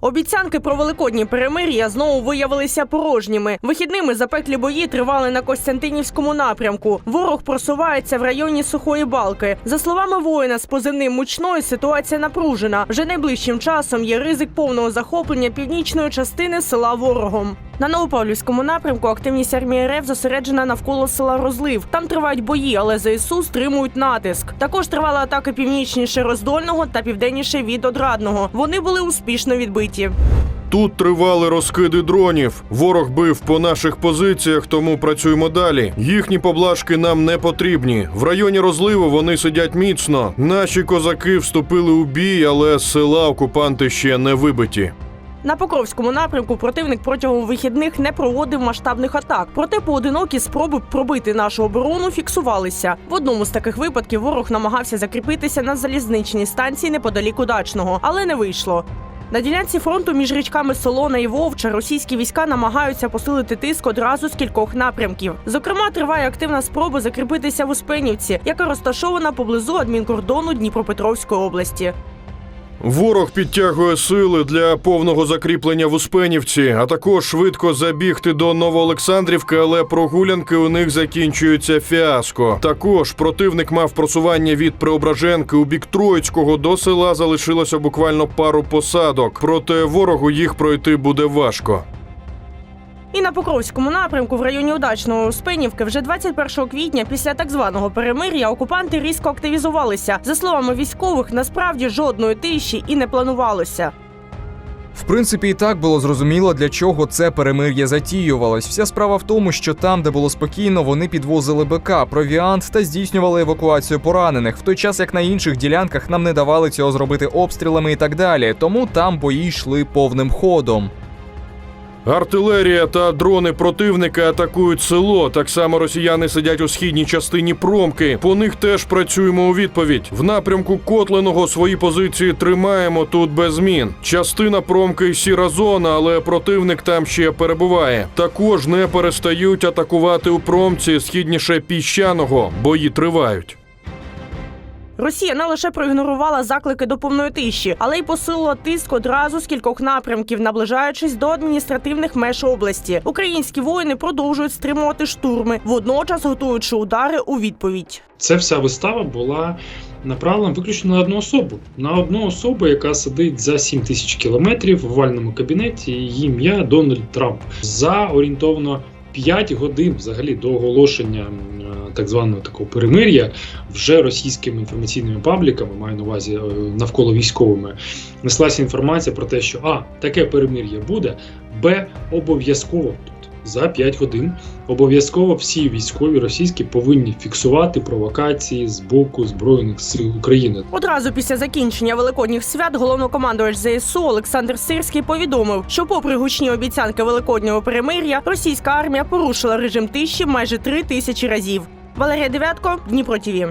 Обіцянки про великодні перемир'я знову виявилися порожніми. Вихідними запеклі бої тривали на Костянтинівському напрямку. Ворог просувається в районі Сухої Балки. За словами воїна з позивним мучною, ситуація напружена. Вже найближчим часом є ризик повного захоплення північної частини села ворогом. На Новопавлівському напрямку активність армії РФ зосереджена навколо села Розлив. Там тривають бої, але ЗСУ стримують натиск. Також тривали атаки північніше Роздольного та південніше від Одрадного. Вони були успішно відбиті. Тут тривали розкиди дронів. Ворог бив по наших позиціях, тому працюємо далі. Їхні поблажки нам не потрібні. В районі розливу вони сидять міцно. Наші козаки вступили у бій, але села окупанти ще не вибиті. На Покровському напрямку противник протягом вихідних не проводив масштабних атак. Проте поодинокі спроби пробити нашу оборону фіксувалися. В одному з таких випадків ворог намагався закріпитися на залізничній станції неподалік удачного, але не вийшло. На ділянці фронту між річками Солона і Вовча російські війська намагаються посилити тиск одразу з кількох напрямків. Зокрема, триває активна спроба закріпитися в Успенівці, яка розташована поблизу адмінкордону Дніпропетровської області. Ворог підтягує сили для повного закріплення в Успенівці, а також швидко забігти до Новоолександрівки, але прогулянки у них закінчуються фіаско. Також противник мав просування від Преображенки у бік Троїцького до села залишилося буквально пару посадок. Проте ворогу їх пройти буде важко. І на Покровському напрямку в районі удачного Успенівки вже 21 квітня після так званого перемир'я окупанти різко активізувалися. За словами військових, насправді жодної тиші і не планувалося. В принципі, і так було зрозуміло, для чого це перемир'я затіювалось. Вся справа в тому, що там, де було спокійно, вони підвозили БК, провіант та здійснювали евакуацію поранених, в той час як на інших ділянках нам не давали цього зробити обстрілами і так далі. Тому там бої йшли повним ходом. Артилерія та дрони противника атакують село. Так само росіяни сидять у східній частині промки. По них теж працюємо у відповідь. В напрямку Котленого свої позиції тримаємо тут без змін. Частина промки сіра зона, але противник там ще перебуває. Також не перестають атакувати у промці східніше піщаного. Бої тривають. Росія не лише проігнорувала заклики до повної тиші, але й посилила тиск одразу з кількох напрямків, наближаючись до адміністративних меж області. Українські воїни продовжують стримувати штурми, водночас готуючи удари у відповідь. Ця вся вистава була направлена виключно на одну особу. На одну особу, яка сидить за 7 тисяч кілометрів в овальному кабінеті. Її ім'я Дональд Трамп. За орієнтовно 5 годин взагалі до оголошення е, так званого такого перемир'я вже російськими інформаційними пабліками, маю на увазі е, навколо військовими, неслася інформація про те, що а таке перемир'я буде, б обов'язково тут за 5 годин обов'язково всі військові російські повинні фіксувати провокації з боку збройних сил України. Одразу після закінчення великодніх свят головнокомандувач ЗСУ Олександр Сирський повідомив, що, попри гучні обіцянки великоднього перемир'я, російська армія порушила режим тиші майже три тисячі разів. Валерія Девятко, Дніпро ТІВІ.